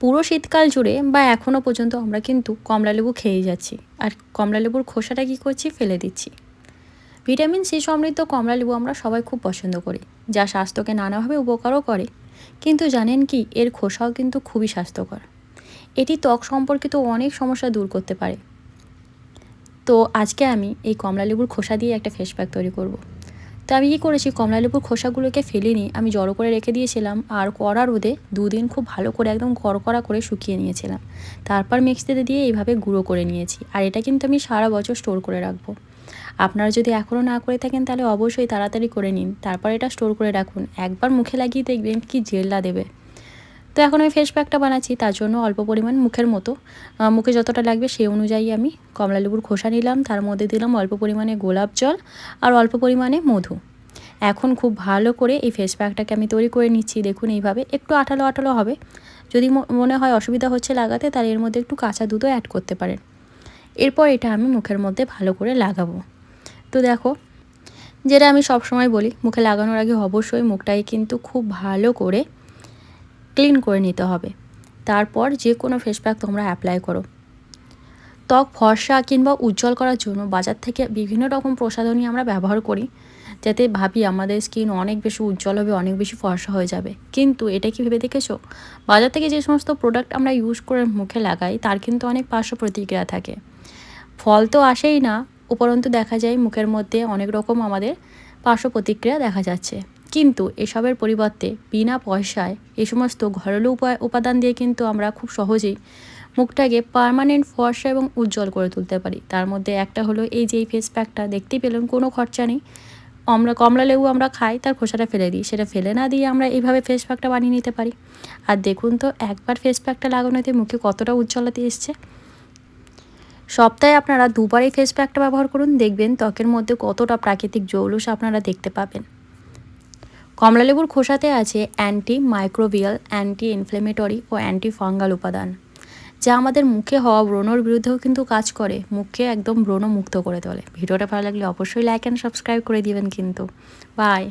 পুরো শীতকাল জুড়ে বা এখনও পর্যন্ত আমরা কিন্তু কমলালেবু খেয়েই যাচ্ছি। আর কমলালেবুর খোসাটা কী করছি? ফেলে দিচ্ছি। ভিটামিন সি সমৃদ্ধ কমলালেবু আমরা সবাই খুব পছন্দ করি। যা স্বাস্থ্যকে নানাভাবে উপকারও করে। কিন্তু জানেন কি? এর খোসাও কিন্তু খুবই স্বাস্থ্যকর। এটি ত্বক সম্পর্কিত অনেক সমস্যা দূর করতে পারে। তো আজকে আমি এই কমলালেবুর খোসা দিয়ে একটা ফেস প্যাক তৈরি করব। তো আমি কী করেছি? কমলালেবুর খোসাগুলোকে ফেলে ফেলিনি, আমি জড়ো করে রেখে দিয়েছিলাম আর কড়া রোদে দুদিন খুব ভালো করে একদম কড়কড়া করে শুকিয়ে নিয়েছিলাম। তারপর মিক্সিতে দিয়ে এইভাবে গুঁড়ো করে নিয়েছি, আর এটা কিন্তু আমি সারা বছর স্টোর করে রাখব। আপনারা যদি এখনও না করে থাকেন তাহলে অবশ্যই তাড়াতাড়ি করে নিন, তারপর এটা স্টোর করে রাখুন। একবার মুখে লাগিয়ে দেখবেন কি জেল্লা দেবে। তো এখন আমি ফেস প্যাকটা বানাচ্ছি, তার জন্য অল্প পরিমাণ মুখের মতো। মুখে যতটা লাগবে সেই অনুযায়ী আমি কমলা লেবুর খোসা নিলাম, তার মধ্যে দিলাম অল্প পরিমাণে গোলাপ জল আর অল্প পরিমাণে মধু। এখন খুব ভালো করে এই ফেস প্যাকটাকে আমি তৈরি করে নিচ্ছি, দেখুন এইভাবে। একটু আঠালো আঠালো হবে। যদি মনে হয় অসুবিধা হচ্ছে লাগাতে, তাহলে এর মধ্যে একটু কাঁচা দুধও অ্যাড করতে পারেন। এরপর এটা আমি মুখের মধ্যে ভালো করে লাগাবো। তো দেখো, যেটা আমি সব সময় বলি, মুখে লাগানোর আগে অবশ্যই মুখটাকে কিন্তু খুব ভালো করে ক্লিন করে নিতে হবে। তারপর যে কোনো ফেস প্যাক তোমরা অ্যাপ্লাই করো। ত্বক, ফর্সা কিংবা উজ্জ্বল করার জন্য বাজার থেকে বিভিন্ন রকম প্রসাধনী আমরা ব্যবহার করি, যাতে ভাবি আমাদের স্কিন অনেক বেশি উজ্জ্বল হবে, অনেক বেশি ফর্সা হয়ে যাবে। কিন্তু এটা কি ভেবে দেখেছ? বাজার থেকে যে সমস্ত প্রোডাক্ট আমরা ইউজ করে মুখে লাগাই, তার কিন্তু অনেক পার্শ্ব প্রতিক্রিয়া থাকে। ফল তো আসেই না, উপরন্তু দেখা যায় মুখের মধ্যে অনেক রকম আমাদের পার্শ্ব প্রতিক্রিয়া দেখা যাচ্ছে। কিন্তু এসবের পরিবর্তে বিনা পয়সায় এ সমস্ত ঘরেলু উপায়, উপাদান দিয়ে কিন্তু আমরা খুব সহজেই মুখটাকে পারমানেন্ট ফর্সা এবং উজ্জ্বল করে তুলতে পারি। তার মধ্যে একটা হলো এই যে এই ফেস প্যাকটা দেখতেই পেলেন, কোনো খরচা নেই। আমরা কমলা লেবু আমরা খাই, তার খোসাটা ফেলে দিই। সেটা ফেলে না দিয়ে আমরা এইভাবে ফেস প্যাকটা বানিয়ে নিতে পারি। আর দেখুন তো, একবার ফেস প্যাকটা লাগানোতে মুখে কতটা উজ্জ্বলতা এসছে। সপ্তাহে আপনারা দুবার এই ফেস প্যাকটা ব্যবহার করুন, দেখবেন ত্বকের মধ্যে কতটা প্রাকৃতিক জৌলুস আপনারা দেখতে পাবেন। কমলালেবুর খোসাতে আছে অ্যান্টি মাইক্রোবিয়াল অ্যান্টি ইনফ্লেমেটরি ও অ্যান্টি ফাঙ্গাল উপাদান, যা আমাদের মুখে হওয়া ব্রণর বিরুদ্ধেও কিন্তু কাজ করে, মুখকে একদম ব্রণ মুক্ত করে তোলে। ভিডিওটা ভালো লাগলে অবশ্যই লাইক অ্যান্ড সাবস্ক্রাইব করে দিবেন কিন্তু। বাই